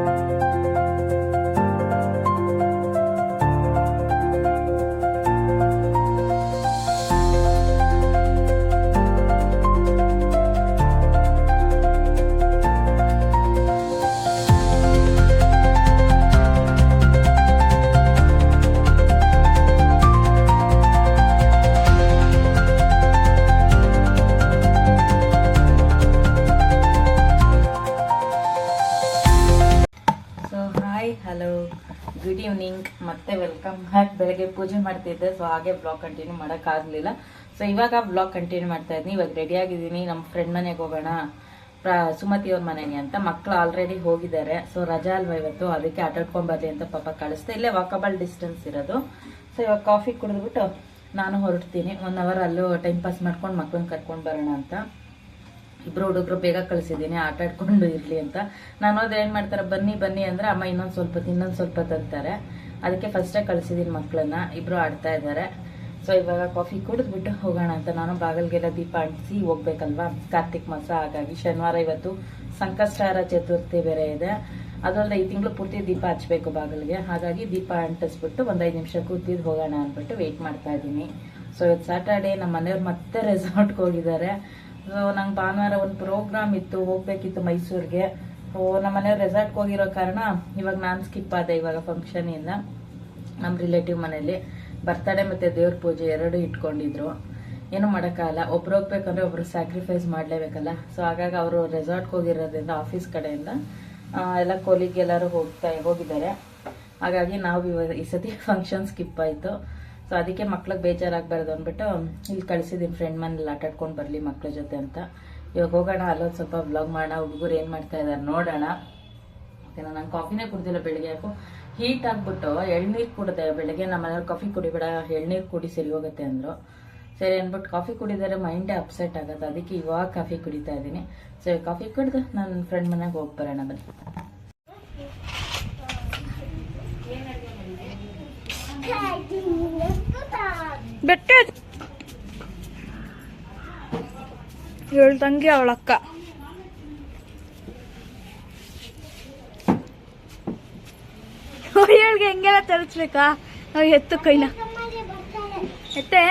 So ಬೆಳಗ್ಗೆ ಪೂಜೆ ಮಾಡ್ತಿದ್ದೆ ಸೊ ಹಾಗೆ ಬ್ಲಾಗ್ ಕಂಟಿನ್ಯೂ ಮಾಡೋಕ್ಕಾಗಲಿಲ್ಲ ಸೊ ಇವಾಗ ಬ್ಲಾಗ್ ಕಂಟಿನ್ಯೂ ಮಾಡ್ತಾ ಇದ್ದೀನಿ ಇವಾಗ ರೆಡಿ ಆಗಿದ್ದೀನಿ. ನಮ್ಮ ಫ್ರೆಂಡ್ ಮನೆಗೆ ಹೋಗೋಣ. ಸುಮತಿ ಅವ್ರ ಮನೆಗೆ ಅಂತ. ಮಕ್ಕಳು ಆಲ್ರೆಡಿ ಹೋಗಿದ್ದಾರೆ. ಸೊ ರಜಾ ಅಲ್ವಾ ಇವತ್ತು? ಅದಕ್ಕೆ ಆಟಾಡ್ಕೊಂಬರ್ಲಿ ಅಂತ ಪಾಪ ಕಳಿಸ್ತಾ ಇಲ್ಲೇ ವಾಕಬಲ್ ಡಿಸ್ಟೆನ್ಸ್ ಇರೋದು. ಸೊ ಇವಾಗ ಕಾಫಿ ಕುಡಿದ್ಬಿಟ್ಟು ನಾನು ಹೊರಡ್ತೀನಿ. ಒನ್ ಅವರ್ ಅಲ್ಲೂ ಟೈಮ್ ಪಾಸ್ ಮಾಡ್ಕೊಂಡು ಮಕ್ಕಳನ್ನ ಕರ್ಕೊಂಡು ಬರೋಣ ಅಂತ. ಇಬ್ರು ಹುಡುಗರು ಬೇಗ ಕಳಿಸಿದ್ದೀನಿ, ಆಟ ಆಡ್ಕೊಂಡು ಇರ್ಲಿ ಅಂತ. ನಾನು ಹೋದ್ರೆ ಏನು ಮಾಡ್ತಾರೆ, ಬನ್ನಿ ಬನ್ನಿ ಅಂದ್ರೆ ಅಮ್ಮ ಇನ್ನೊಂದ್ ಸ್ವಲ್ಪ ಇನ್ನೊಂದ್ ಸ್ವಲ್ಪ ತಂತಾರೆ ಅದಕ್ಕೆ ಫಸ್ಟೇ ಕಳಿಸಿದ್ದೀನಿ ಮಕ್ಕಳನ್ನ ಇಬ್ರು ಆಡ್ತಾ ಇದ್ದಾರೆ. ಸೊ ಇವಾಗ ಕಾಫಿ ಕುಡಿದ್ಬಿಟ್ಟು ಹೋಗೋಣ ಅಂತ ನಾನು ಬಾಗಲ್ಗೆಲ್ಲ ದೀಪ ಅಂಟಿಸಿ ಹೋಗ್ಬೇಕಲ್ವಾ? ಕಾರ್ತಿಕ್ ಮಾಸ, ಹಾಗಾಗಿ ಶನಿವಾರ ಇವತ್ತು ಸಂಕಷ್ಟಾರ ಚತುರ್ಥಿ ಬೇರೆ ಇದೆ. ಅದರಲ್ಲಿ ಈ ತಿಂಗಳು ಪೂರ್ತಿ ದೀಪ ಹಚ್ಬೇಕು ಬಾಗಿಲಿಗೆ. ಹಾಗಾಗಿ ದೀಪ ಅಂಟಿಸ್ಬಿಟ್ಟು ಒಂದು ಐದು ನಿಮಿಷ ಕೂತಿದ್ದು ಹೋಗೋಣ ಅಂದ್ಬಿಟ್ಟು ವೆಯ್ಟ್ ಮಾಡ್ತಾ ಇದ್ದೀನಿ. ಸೊ ಇವತ್ತು ಸ್ಯಾಟರ್ಡೇ ನಮ್ಮ ಮನೆಯವ್ರು ಮತ್ತೆ ರೆಸಾರ್ಟ್ಗೆ ಹೋಗಿದ್ದಾರೆ. ಸೊ ನಂಗೆ ಭಾನುವಾರ ಒಂದು ಪ್ರೋಗ್ರಾಮ್ ಇತ್ತು, ಹೋಗ್ಬೇಕಿತ್ತು ಮೈಸೂರಿಗೆ. ಸೊ ನಮ್ಮ ಮನೆಯವ್ರು ರೆಸಾರ್ಟ್ಗೆ ಹೋಗಿರೋ ಕಾರಣ ಇವಾಗ ನಾನು ಸ್ಕಿಪ್ ಆದೆ ಇವಾಗ ಫಂಕ್ಷನ್ ಇಂದ. ನಮ್ಮ ರಿಲೇಟಿವ್ ಮನೇಲಿ. ಬರ್ತಡೇ ಮತ್ತೆ ದೇವ್ರ ಪೂಜೆ ಎರಡು ಇಟ್ಕೊಂಡಿದ್ರು. ಏನು ಮಾಡೋಕ್ಕಾಗಲ್ಲ. ಒಬ್ರು ಹೋಗ್ಬೇಕಂದ್ರೆ ಒಬ್ರು ಸ್ಯಾಕ್ರಿಫೈಸ್ ಮಾಡಲೇಬೇಕಲ್ಲ. ಸೊ ಹಾಗಾಗಿ ಅವರು ರೆಸಾರ್ಟ್ಗೆ ಹೋಗಿರೋದ್ರಿಂದ ಆಫೀಸ್ ಕಡೆಯಿಂದ ಎಲ್ಲ ಕೋಲಿಗೆ ಎಲ್ಲರೂ ಹೋಗ್ತಾ, ಹೋಗಿದ್ದಾರೆ. ಹಾಗಾಗಿ ನಾವು ಇವಾಗ ಈ ಸತಿ ಫಂಕ್ಷನ್ ಸ್ಕಿಪ್ ಆಯಿತು. ಸೊ ಅದಕ್ಕೆ ಮಕ್ಳಿಗೆ ಬೇಜಾರಾಗಬಾರ್ದು ಅಂದ್ಬಿಟ್ಟು, ಇಲ್ಲಿ ಕಳಿಸಿದ್ದೀನಿ ಫ್ರೆಂಡ್ ಮನೇಲಿ ಆಟಾಡ್ಕೊಂಡು ಬರಲಿ ಮಕ್ಳ ಜೊತೆ ಅಂತ. ಇವಾಗ ಹೋಗೋಣ, ಅಲ್ಲೊಂದು ಸ್ವಲ್ಪ ಬ್ಲಾಗ್ ಮಾಡೋಣ. ಹುಡುಗರು ಏನು ಮಾಡ್ತಾ ಇದ್ದಾರೆ ನೋಡೋಣ. ಓಕೆನಾ? ನಾನು ಕಾಫಿನೇ ಕುಡ್ದಿಲ್ಲ, ಬೆಳಿಗ್ಗೆ ಯಾಕೋ. ಹೀಟ್ ಆಗ್ಬಿಟ್ಟು ಎಳ್ನೀರು ಕುಡಿದೆ, ಬೆಳಗ್ಗೆ ನಮ್ಮ ಮನೆಯವ್ರು ಕಾಫಿ ಕುಡಿಬೇಡ, ಎಳ್ನೀರು ಕುಡಿ ಸರಿ ಹೋಗುತ್ತೆ ಅಂದರು. ಸರಿ ಅಂದ್ಬಿಟ್ಟು ಕಾಫಿ ಕುಡಿದರೆ ಮೈಂಡೇ ಅಪ್ಸೆಟ್ ಆಗುತ್ತೆ. ಅದಕ್ಕೆ ಇವಾಗ ಕಾಫಿ ಕುಡಿತಾ ಇದ್ದೀನಿ. ಸರಿ ಕಾಫಿ ಕುಡಿದು ನನ್ನ ಫ್ರೆಂಡ್ ಮನೆಗೆ ಹೋಗಿ ಬರೋಣ ಬನ್ನಿ. ಬೆಟ್ಟ ತಂಗಿ ತರಿಸ್ಬೇಕಾ? ನಾವು ಎತ್ತು ಕೈನ. ಎತ್ತೆ?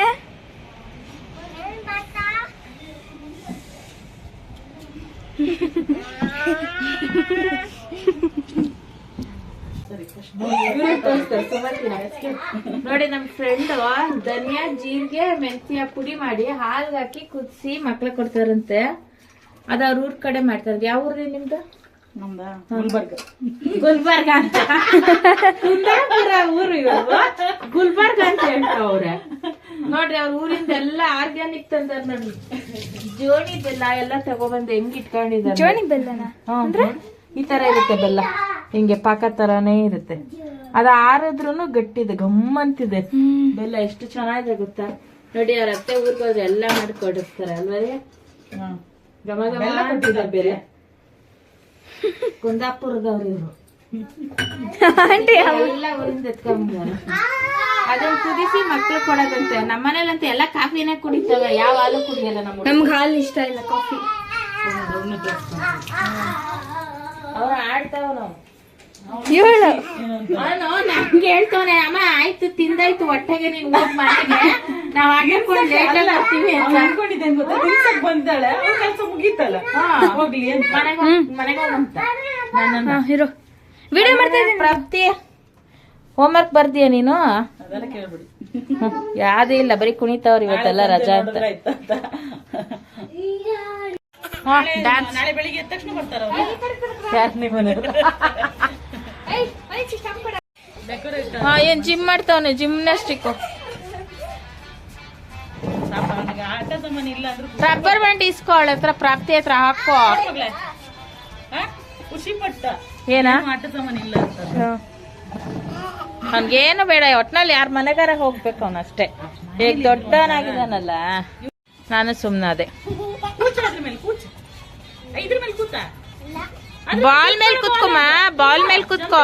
ನೋಡಿ ನಮ್ ಫ್ರೆಂಡ್ ಧನಿಯಾ ಜೀರಿಗೆ ಮೆಂತ್ಯ ಪುಡಿ ಮಾಡಿ ಹಾಲ್ಗಾಕಿ ಕುದಿಸಿ ಮಕ್ಳ ಕೊಡ್ತಾರಂತೆ. ಅದ ಅವ್ರ ಊರ್ ಕಡೆ ಮಾಡ್ತಾರೆ ಯಾವ ಊರ್ರಿ ನಿಮ್ದು? ಗುಲ್ಬರ್ಗ. ಗುಲ್ಬರ್ಗ ಅಂತ. ಕುಂದಾಪುರ ಊರು ಇವರು. ಗುಲ್ಬರ್ಗ ಅಂತ ಹೇಳ್ತಾವ್ರೆ ನೋಡ್ರಿ ಅವ್ರ ಊರಿಂದ ಎಲ್ಲ ಆರ್ಗ್ಯಾನಿಕ್ ತಂದಾರ ನೋಡ್ರಿ. ಜೋಣಿ ಬೆಲ್ಲ ಎಲ್ಲ ತಗೊಬಂದು ಹೆಂಗ್ ಇಟ್ಕೊಂಡಿದ್ದಾರೆ ಜೋಣಿ ಬೆಲ್ಲನ? ಅಂದ್ರೆ? ಈ ತರ ಇರುತ್ತೆ ಬೆಲ್ಲ. ಹಿಂಗೆ ಪಾಕ ತರಾನೇ ಇರುತ್ತೆ. ಅದ ಆರದ್ರೂನು ಗಟ್ಟಿದೆ ಗಮ್ಮಂತಿದೆ. ಬೆಲ್ಲ ಎಷ್ಟು ಚೆನ್ನಾಗಿದೆ ಗೊತ್ತಾ? ನೋಡಿ ಅವ್ರ ಅತ್ತೆ ಊರ್ಗೋದ್ರೆ ಎಲ್ಲ ಮಾಡ್ಕೊಡಿಸ್ತಾರೆ ಅಲ್ವಾ ರೀ? ಗಮ ಗಮ ಬೇರೆ. ಕುಂದಾಪುರದವ್ರು ಇವರು. ಎಲ್ಲ ಊರಿಂದ ಎತ್ಕೊಂಡ್ಬಂದಾರೆ. ಅದನ್ನ ಕುದಿಸಿ ಮಕ್ಳು ಕೊಡೋದಂತೆ. ನಮ್ಮನೇಲಂತ ಎಲ್ಲ ಕಾಫಿನೇ ಕುಡಿತವೆ. ಯಾವ ಹಾಲು ಕುಡಿಯಲ್ಲ ನಮ್ಮ ನಮ್ಗೆ ಹಾಲು ಇಷ್ಟ ಇಲ್ಲ ಕಾಫಿ. ಅವ್ರು ಆಡ್ತಾವ ನಾವು ಇವಳು. ಅವನು ನಮ್ಗೆ ಹೇಳ್ತವನೆ ಅಮ್ಮ ಆಯ್ತು ತಿಂದಾಯ್ತು ಹೊಟ್ಟೆಗೆ ನೀನ್ ಹೋಗ್ ಮನೆಗೆ. ನಾವ್ ಆಟಾಡ್ಕೊಂಡು ಲೇಟ್ ಅಲ್ಲಿ ಬರ್ತೀವಿ ಅಂತ. ಬಂದಾಳೆ ಕೆಲಸ ಮುಗೀತಲ್ಲ. ಹೋಗ್ಲಿ ಅಂತ. ಮನೆಗ್ ಹೋಗ್- ಮನೆಗ್ ಹೋಗಂತ ಹಾ ಇರು. ವಿಡಿಯೋ ಮಾಡ್ತಾ ಇದ್ದೀನಿ. ಪ್ರಾಪ್ತಿ. ಹೋಮ್ವರ್ಕ್ ಬರ್ತೀಯ ನೀನು. ಯಾವ್ದು ಇಲ್ಲ ಬರೀ ಕುಣಿತಾವ್ರಿ ಇವತ್ತೆಲ್ಲ ರಜಾ ಅಂತ. ಹಾ ಡ್ಯಾನ್ಸ್ ನಾಳೆ ಬೆಳಿಗ್ಗೆ ಎದ್ದ ತಕ್ಷಣ ಬರ್ತಾರ ಅವ್ರು. ಯಾರು ನಿಮ್ಮ? ಹಾ ಏನ್ ಜಿಮ್ ಮಾಡ್ತಾವನೆ? ಜಿಮ್ನಾಸ್ಟಿಕ್ ರಬ್ಬರ್ ಬ್ಯಾಂಡ್ ಇಸ್ಕೋ ಅವಳ ಹತ್ರ ಪ್ರಾಪ್ತಿ ಹತ್ರ ಹಾಕೋ? ಖುಷಿ ಪಟ್ಟ. ಏನಾ? ಅವ್ನ್ಗೇನು ಬೇಡ ಒಟ್ನಲ್ಲಿ ಯಾರ ಮನೆಗಾರ ಹೋಗ್ಬೇಕು ಅವನಷ್ಟೇ ಈಗ ದೊಡ್ಡವನಾಗಿದ್ದಾನಲ್ಲ. ನಾನು ಸುಮ್ಮನಾದೆ ಕೂಚ ಅದ್ರ ಮೇಲೆ ಕೂಚ ಇದ್ರ ಮೇಲೆ ಕೂತ. ಬಾಲ್ ಮೇಲೆ ಕುತ್ಕೊಮ್ಮ ಬಾಲ್ ಮೇಲೆ ಕುತ್ಕೋ.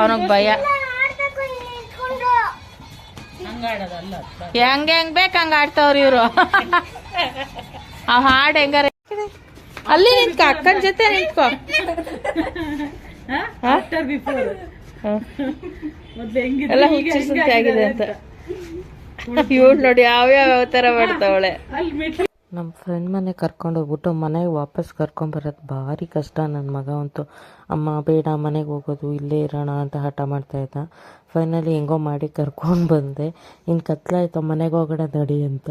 ಅವನಿಗೆ ಭಯ. ಹೆಂಗ ಹೆಂಗ್ ಬೇಕ ಹಂಗ ಆಡ್ತಾವ್ರಿ ಇವ್ರು. ಅವ್ ಹಾಡ್ ಹೆಂಗಾರ? ಅಲ್ಲಿ ನಿಂತ್ಕೋ ಅಕ್ಕನ ಜೊತೆ ನಿಂತ್ಕೊ. ಎಲ್ಲ ಹುಚ್ಚು ಆಗಿದೆ ಅಂತ. ಇವಳು ನೋಡಿ ಯಾವ್ಯಾವ ತರ ಮಾಡ್ತಾವಳೆ. ನಮ್ಮ ಫ್ರೆಂಡ್ ಮನೆ ಕರ್ಕೊಂಡು ಹೋಗ್ಬಿಟ್ಟು ಮನೆಗೆ ವಾಪಸ್ ಕರ್ಕೊಂಬರೋದು ಭಾರಿ ಕಷ್ಟ ನನ್ನ ಮಗ ಅಂತೂ. ಅಮ್ಮ, ಬೇಡ, ಮನೆಗೆ ಹೋಗೋದು, ಇಲ್ಲೇ ಇರೋಣ ಅಂತ ಹಠ ಮಾಡ್ತಾಯಿದ್ದ ಫೈನಲಿ ಹೆಂಗೋ ಮಾಡಿ ಕರ್ಕೊಂಡು ಬಂದೆ. ಇನ್ನು ಕತ್ಲಾಯ್ತು, ಮನೆಗೆ ಹೋಗೋಣ ದಡಿ ಅಂತ.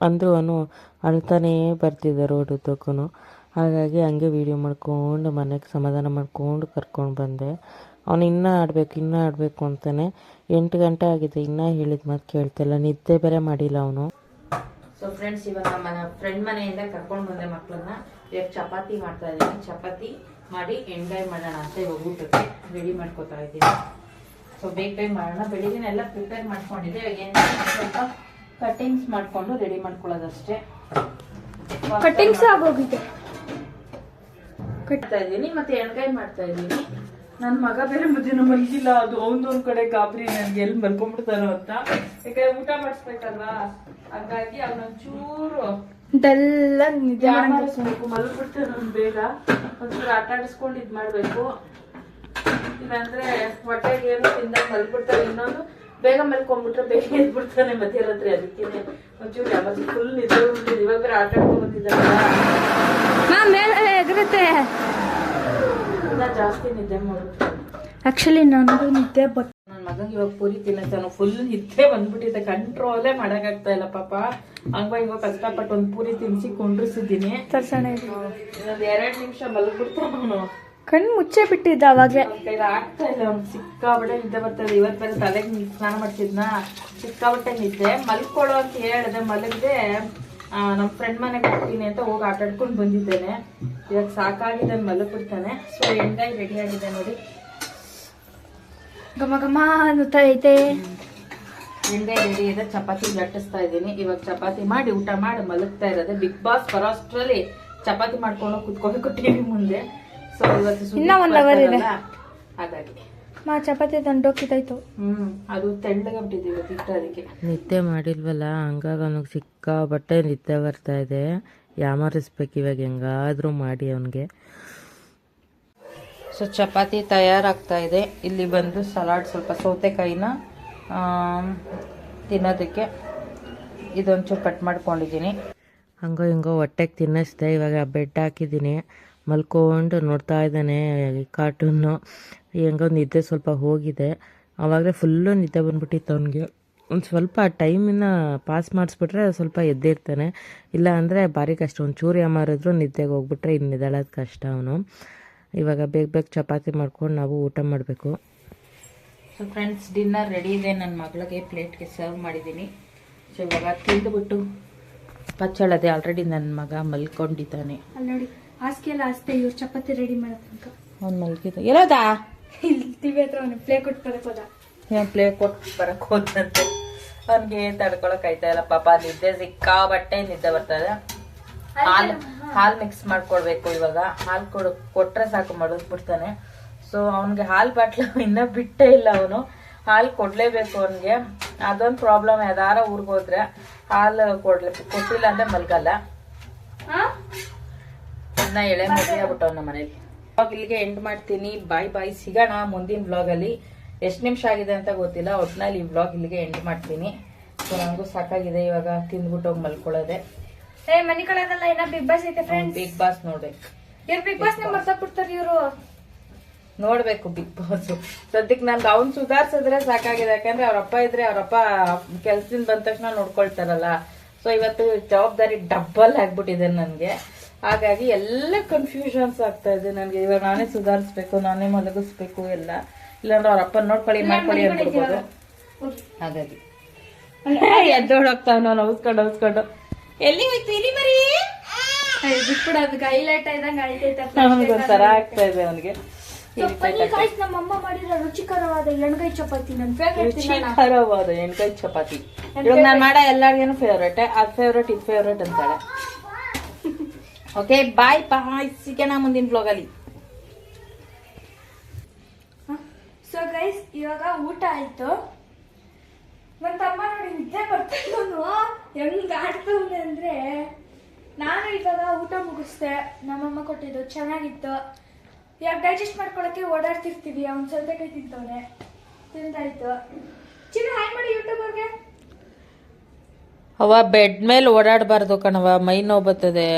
ಅಂದರೂ ಅವನು ಅಳ್ತಾನೇ ಬರ್ತಿದ್ದ ರೋಡ್ ಉದ್ದಕ್ಕೂ ಹಾಗಾಗಿ ಹಂಗೆ ವೀಡಿಯೋ ಮಾಡ್ಕೊಂಡು, ಮನೆಗೆ ಸಮಾಧಾನ ಮಾಡ್ಕೊಂಡು ಕರ್ಕೊಂಡು ಬಂದೆ. ಅವನು ಇನ್ನೂ ಆಡಬೇಕು ಇನ್ನೂ ಆಡಬೇಕು ಅಂತಾನೆ. ಎಂಟು ಗಂಟೆ ಆಗಿದೆ, ಇನ್ನೂ ಹೇಳಿದ ಮಾತು ಕೇಳ್ತಿಲ್ಲ ನಿದ್ದೆ ಬೇರೆ ಮಾಡಿಲ್ಲ ಅವನು. ಸೊ ಫ್ರೆಂಡ್ಸ್ ಇವಾಗ ನಮ್ಮ ಫ್ರೆಂಡ್ ಮನೆಯಿಂದ ಕರ್ಕೊಂಡು ಬಂದೆ ಮಕ್ಕಳನ್ನ ಇವಾಗ ಚಪಾತಿ ಮಾಡ್ತಾ ಇದ್ದೀನಿ. ಚಪಾತಿ ಮಾಡಿ ಎಂಜಾಯ್ ಮಾಡೋಣ ಅಂತ ಇವಾಗ ಊಟಕ್ಕೆ ರೆಡಿ ಮಾಡ್ಕೋತಾ ಇದ್ದೀನಿ. ಸೊ ಬೇಗ ಬೇಗ ಮಾಡೋಣ. ಬೆಳಿಗ್ಗೆ ಎಲ್ಲ ಪ್ರಿಪೇರ್ ಮಾಡ್ಕೊಂಡಿದ್ದೆ. ಇವಾಗ ಏನು ಸ್ವಲ್ಪ ಕಟ್ಟಿಂಗ್ಸ್ ಮಾಡಿಕೊಂಡು ರೆಡಿ ಮಾಡ್ಕೊಳ್ಳೋದಷ್ಟೇ. ಕಟ್ಟಿಂಗ್ಸ್ ಆಗೋಗಿದೆ. ಕಟ್ತಾ ಇದ್ದೀನಿ. ಮತ್ತೆ ಎಣ್ಗಾಯಿ ಮಾಡ್ತಾ ಇದ್ದೀನಿ. ನನ್ನ ಮಗ ಬೇರೆ ಮಧ್ಯಾಹ್ನ ಮಲಗಿಲ್ಲ ಅದು ಅವನೊಂದ್ ಒಂದ್ ಕಡೆ ಗಾಬರಿ ನನ್ಗೆ ಎಲ್ಲಿ ಮಲ್ಕೊಂಡ್ಬಿಡ್ತಾನೋ ಅಂತ. ಯಾಕಂದ್ರೆ ಊಟ ಮಾಡಿಸ್ಬೇಕಲ್ವಾ? ಹಂಗಾಗಿ ಅವನೊಂಚೂರು ಡಲ್ಲ ನಿದ್ದೆ. ಮಾಡಿಸ್ಬೇಕು? ಮಲ್ಬಿಡ್ತಾನೆ ಅವ್ನು ಬೇಗ. ಒಂಚೂರು ಆಟ ಆಡಿಸ್ಕೊಂಡು ಇದ್ ಮಾಡ್ಬೇಕು. ಇಲ್ಲಾಂದ್ರೆ ಹೊಟ್ಟೆಗೆ ಏನು ತಿಂದಾಗ ಮಲ್ಗ್ಬಿಡ್ತಾನೆ ಇನ್ನೊಂದು ಬೇಗ ಮಲ್ಕೊಂಡ್ಬಿಟ್ರೆ ಬೇಗ ಎದ್ಬಿಡ್ತಾನೆ ಮಧ್ಯರಾತ್ರಿ ಅದಕ್ಕೆ ಒಂಚೂರು ಯಾವಾಗ ಫುಲ್ ನಿದ್ದೆ ಇವಾಗ ಬೇರೆ ಆಟ ಆಡ್ಕೊಂಡ್ ಬಂದಿದ್ದಾರಲ್ಲ. ಮೇಲೆ ಎಗರುತ್ತೆ. ಜಾಸ್ತಿ ನಿದ್ದೆ ಮಾಡುತ್ತೆ ಆಕ್ಚುಲಿ ನಾನು ನಿದ್ದೆ ಬಟ್ ನನ್ನ ಮಗಂಗೆ ಇವಾಗ ಪೂರಿ ತಿನ್ನತ್ತಾನು ಫುಲ್ ನಿದ್ದೆ ಬಂದ್ಬಿಟ್ಟಿದೆ. ಕಂಟ್ರೋಲೇ ಮಾಡಕ್ಕಾಗ್ತಾ ಇಲ್ಲ ಪಾಪ. ಹಂಗ ಇವಾಗ ಕಷ್ಟಪಟ್ಟು ಒಂದು ಪೂರಿ ತಿನ್ಸಿ ಕೊಂಡ್ರಿಸಿದ್ದೀನಿ. ತರ್ಸಣ. ಇನ್ನೊಂದ್ ಎರಡ್ ನಿಮಿಷ ಮಲ್ಬಿಡ್ತಾನ ಅವನು ಕಣ್ಣು ಮುಚ್ಚೆ ಬಿಟ್ಟಿದ್ದ ಅವಾಗಲೇ. ಕೈಲಿ ಆಗ್ತಾ ಇಲ್ಲ ಅವ್ನು ಸಿಕ್ಕಾಬಟ್ಟೆ ನಿದ್ದೆ ಬರ್ತದೆ ಇವತ್ತು ಬೇರೆ ತಲೆಗೆ ಸ್ನಾನ ಮಾಡ್ತಿದ್ನ ಸಿಕ್ಕಾಬಟ್ಟೆ ನಿದ್ದೆ. ಮಲ್ಕೊಳ್ಳೋ ಅಂತ ಹೇಳಿದೆ ಮಲಗದೆ ನಮ್ಮ ಫ್ರೆಂಡ್ ಮನೆಗೆ ಹೋಗ್ತೀನಿ ಅಂತ ಹೋಗಿ ಆಟಾಡ್ಕೊಂಡು ಬಂದಿದ್ದೇನೆ. ಇವಾಗ ಸಾಕಾಗಿದೆ ಮಲಗ್ಬಿಡ್ತಾನೆ. ಸೊ ಎಣ್ಣೆ ರೆಡಿ ಆಗಿದೆ ನೋಡಿ. ಘಮ ಘಮ ಅನ್ನುತ್ತಾ ಐತೆ. ಎಣ್ಣೆ ರೆಡಿ ಇದೆ. ಚಪಾತಿ ಲಟ್ಟಿಸ್ತಾ ಇದ್ದೀನಿ. ಇವಾಗ ಚಪಾತಿ ಮಾಡಿ ಊಟ ಮಾಡಿ ಮಲಗ್ತಾ ಇರೋದೆ. ಬಿಗ್ ಬಾಸ್ ಬರೋಷ್ಟ್ರಲ್ಲಿ ಚಪಾತಿ ಮಾಡ್ಕೊಂಡು ಕುತ್ಕೋಬೇಕು ಟಿವಿ ಮುಂದೆ. ಸೊ ಇವತ್ತು ಇನ್ನ ಒಂದ್ ಇದೆ. ಹಾಗಾಗಿ. ಮಾ ಚಪಾತಿ ತಂಡೋಕಿದಾಯ್ತು ಹ್ಮ್. ಅದು ತೆಳ್ಳಗೆ ಬಿಟ್ಟಿದೆ ಇವತ್ತು ಇಟ್ಟು ಅದಕ್ಕೆ ನಿದ್ದೆ ಮಾಡಿಲ್ವಲ್ಲ? ಹಂಗಾಗ ಅವನಿಗೆ ಸಿಕ್ಕಾಪಟ್ಟೆ ನಿದ್ದೆ ಬರ್ತಾ ಇದೆ. ಯಾಮರಿಸ್ಬೇಕು ಇವಾಗ ಹೆಂಗಾದ್ರೂ ಮಾಡಿ ಅವನಿಗೆ. ಸೊ ಚಪಾತಿ ತಯಾರಾಗ್ತಾ ಇದೆ. ಇಲ್ಲಿ ಬಂದು ಸಲಾಡ್ ಸ್ವಲ್ಪ ಸೌತೆಕಾಯಿನ ತಿನ್ನೋದಕ್ಕೆ ಇದೊಂಚೂರು ಕಟ್ ಮಾಡ್ಕೊಂಡಿದ್ದೀನಿ. ಹಂಗೋ ಹಿಂಗೋ ಹೊಟ್ಟೆಗೆ ತಿನ್ನಿಸ್ದೆ. ಇವಾಗ ಬೆಡ್ ಹಾಕಿದ್ದೀನಿ. ಮಲ್ಕೊಂಡು ನೋಡ್ತಾ ಇದ್ದಾನೆ ಕಾರ್ಟೂನು ಹೆಂಗೋ ನಿದ್ದೆ ಸ್ವಲ್ಪ ಹೋಗಿದೆ. ಆವಾಗಲೇ ಫುಲ್ಲು ನಿದ್ದೆ ಬಂದ್ಬಿಟ್ಟಿತ್ತು ಅವನಿಗೆ. ಒಂದು ಸ್ವಲ್ಪ ಟೈಮಿನ ಪಾಸ್ ಮಾಡಿಸ್ಬಿಟ್ರೆ ಸ್ವಲ್ಪ ಎದ್ದಿರ್ತಾನೆ ಇಲ್ಲ ಅಂದರೆ ಭಾರಿ ಕಷ್ಟ. ಒಂದು ಚೂರು ಯಾಮಾರಿದ್ರು ನಿದ್ದೆಗೆ ಹೋಗ್ಬಿಟ್ರೆ ಇನ್ನು ನಿದ್ದಾಳೋದು ಕಷ್ಟ ಅವನು. ಇವಾಗ ಬೇಗ ಬೇಗ ಚಪಾತಿ ಮಾಡ್ಕೊಂಡು ನಾವು ಊಟ ಮಾಡಬೇಕು. ಸೊ ಫ್ರೆಂಡ್ಸ್ ಡಿನ್ನರ್ ರೆಡಿ ಇದೆ. ನನ್ನ ಮಗಳಿಗೆ ಪ್ಲೇಟ್ಗೆ ಸರ್ವ್ ಮಾಡಿದ್ದೀನಿ. ಸೊ ಇವಾಗ ತಿಂದುಬಿಟ್ಟು ಪಚ್ಚಳದೆ ಆಲ್ರೆಡಿ ನನ್ನ ಮಗ ಮಲ್ಕೊಂಡಿದ್ದಾನೆ. ಅಲ್ಲಿ ನೋಡಿ ಹಾಸಿಗೆ ಎಲ್ಲ ಹಾಸ್ತೆ ಇವ್ರು ಚಪಾತಿ ರೆಡಿ ಮಾಡೋ ತನಕ ಅವ್ನು ಮಲ್ಕಿದಾ ಎಲ್ಲೋದಾ? ಇಲ್ಲಿ ಟಿವಿ ಹತ್ರ ಅವನು ಪ್ಲೇ ಕೊಟ್ಟು ಬರಕ್ಕೆ ಹೋದ. ಪ್ಲೇ ಕೊಟ್ಟು ಬರಕ್ಕೆ ಹೋದಂತೆ? ಅವ್ನಿಗೆ ತಡ್ಕೊಳಕ್ ಆಯ್ತಾ ಇಲ್ಲ ಪಾಪ ನಿದ್ದೆ ಸಿಕ್ಕಾಬಟ್ಟೆ ನಿದ್ದೆ ಬರ್ತದೆ. ಹಾಲು ಹಾಲು ಮಿಕ್ಸ್ ಮಾಡ್ಕೊಡ್ಬೇಕು ಇವಾಗ. ಹಾಲು ಕೊಡು ಕೊಟ್ರೆ ಸಾಕು ಮಡಗ್ಬಿಡ್ತಾನೆ ಸೊ ಅವ್ನಿಗೆ ಹಾಲು ಬಾಟ್ಲ ಇನ್ನ ಬಿಟ್ಟೇ ಇಲ್ಲ ಅವನು. ಹಾಲು ಕೊಡ್ಲೇಬೇಕು ಅವನಿಗೆ. ಅದೊಂದು ಪ್ರಾಬ್ಲಮ್ ಯಾವ್ದಾರ ಊರ್ಗ್ ಹೋದ್ರೆ ಹಾಲು ಕೊಡ್ಲಿ ಕೊಟ್ಟಿಲ್ಲ ಅಂದ್ರೆ ಮಲ್ಗಲ್ಲ. ಇನ್ನ ಎಳೆ ಮದುವೆ ಆಗ್ಬಿಟ್ಟವ್ ನಮ್ಮ ಮನೇಲಿ ಇಲ್ಲಿಗೆ ಎಂಡ್ ಮಾಡ್ತೀನಿ. ಬಾಯ್ ಬಾಯ್ ಸಿಗೋಣ ಮುಂದಿನ ಬ್ಲಾಗಲ್ಲಿ ಅಲ್ಲಿ. ಎಷ್ಟು ನಿಮಿಷ ಆಗಿದೆ ಅಂತ ಗೊತ್ತಿಲ್ಲ. ಒಟ್ಟಿನಲ್ಲಿ ಈ ಬ್ಲಾಗ್ ಇಲ್ಲಿಗೆ ಎಂಡ್ ಮಾಡ್ತೀನಿ. ಸೊ ನನಗೂ ಸಾಕಾಗಿದೆ. ಇವಾಗ ತಿಂದ್ಬಿಟ್ಟು ಹೋಗಿ ಮಲ್ಕೊಳ್ಳೋದೆ. ಏ ಮನಿ ಕಳೆದಲ್ಲ ಏನ ಬಿಗ್ ಬಾಸ್ ಐತೆ ಫ್ರೆಂಡ್ಸ್ ಬಿಗ್ ಬಾಸ್ ನೋಡ್ಬೇಕು. ಇವ್ರು ಬಿಗ್ ಬಾಸ್ನ ಮರ್ತಾ ಇವರು. ನೋಡ್ಬೇಕು ಬಿಗ್ ಬಾಸ್ ಸದ್ಯಕ್ಕೆ ನನ್ಗೆ ಅವ್ನು ಸುಧಾರ್ಸಿದ್ರೆ ಸಾಕಾಗಿದೆ. ಯಾಕಂದ್ರೆ ಅವ್ರಪ್ಪ ಇದ್ರೆ ಅವ್ರಪ್ಪ ಕೆಲ್ಸದಿಂದ ಬಂದ ತಕ್ಷಣ ನೋಡ್ಕೊಳ್ತಾರಲ್ಲ. ಸೊ ಇವತ್ತು ಜವಾಬ್ದಾರಿ ಡಬ್ಬಲ್ ಆಗ್ಬಿಟ್ಟಿದೆ ನನ್ಗೆ. ಹಾಗಾಗಿ ಎಲ್ಲ ಕನ್ಫ್ಯೂಷನ್ಸ್ ಆಗ್ತಾ ಇದೆ ನನ್ಗೆ. ಇವಾಗ ನಾನೇ ಸುಧಾರಿಸ್ಬೇಕು ನಾನೇ ಮಲಗಿಸ್ಬೇಕು ಎಲ್ಲ. ಇಲ್ಲಾಂದ್ರೆ ಅವ್ರ ಅಪ್ಪನ ನೋಡ್ಕೊಳ್ಳಿ ಮಾಡ್ಕೊಳ್ಳಿ ಅಂದ್ಬಿಡ್ಬೋದು. ಹಾಗಾಗಿ. ಎದ್ದೋಡೋಗ್ತಾವ ನಾನು ಅವಸ್ಕೊಂಡು ಔಸ್ಕೊಂಡು ಎಲ್ಲಿ ಹೋಯ್ತು ಇಲ್ಲಿ ಮರಿ? ಬಿಟ್ಬಿಡ ಅದಕ್ಕೆ ಹೈಲೈಟ್ ಆಯ್ದಂಗ ಅವನಿಗೊಂಥರ ಆಗ್ತಾ ಇದೆ ಅವನಿಗೆ. ಗಾಯ್ಸ್ ನಮ್ಮ ಅಮ್ಮ ಮಾಡಿರೋ ರುಚಿಕರವಾದ ಎಣ್ಗಾಯಿ ಚಪಾತಿ ನನ್ನ ಫೇವ್ರೆಟ್ ರುಚಿಕರವಾದ ಎಣ್ಕಾಯಿ ಚಪಾತಿ. ಇವಾಗ ನಾನು ಮಾಡೋ ಎಲ್ಲರಿಗೇನು ಫೇವ್ರೇಟ್ ಆ ಫೇವ್ರೇಟ್ ಇದು ಫೇವ್ರೇಟ್ ಅಂತಾಳೆ. ಓಕೆ ಬಾಯ್ ಬಾಯ್ ಸಿಗೋಣ ಮುಂದಿನ ಬ್ಲಾಗಲ್ಲಿ ಸೊ ಗೈಸ್ ಇವಾಗ ಊಟ ಆಯ್ತು. ನನ್ನ ತಮ್ಮ ನೋಡಿ ನಿದ್ದೆ ಬರ್ತಾನು ಹೆಂಗ್ ಆಡ್ತವ್ನೆ ಅಂದ್ರೆ ನಾನು ಇವಾಗ ಊಟ ಮುಗಿಸ್ದೆ. ನಮ್ಮಮ್ಮ ಕೊಟ್ಟಿದ್ದು ಚೆನ್ನಾಗಿತ್ತು. ಇವಾಗ ಡೈಜೆಸ್ಟ್ ಮಾಡ್ಕೊಳಕ್ಕೆ ಓಡಾಡ್ತಿರ್ತೀವಿ. ಅವ್ನು ಸೌತೆಕಾಯಿ ತಿಂತವನೆ. ತಿಂದಾಯ್ತು. ಚಿನ್ನ ಹಾಯ್ ಮಾಡಿ ಯೂಟ್ಯೂಬರ್ಗೆ ಅವ ಬೆಡ್ ಮೇಲೆ ಓಡಾಡಬಾರ್ದು ಕಣವ ಮೈ ನೋವು ಬರ್ತದೆ.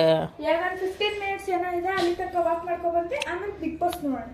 ಯಾವಾಗ ಫಿಫ್ಟೀನ್ ಮಿನಿಟ್ಸ್ ಏನೋ ಇದೆ ಅಲ್ಲಿ ತನಕ ವಾಕ್ ಮಾಡ್ಕೊಬಂದು ಆಮೇಲೆ ಬಿಗ್ ಬಾಸ್ ನೋಡೋಣ.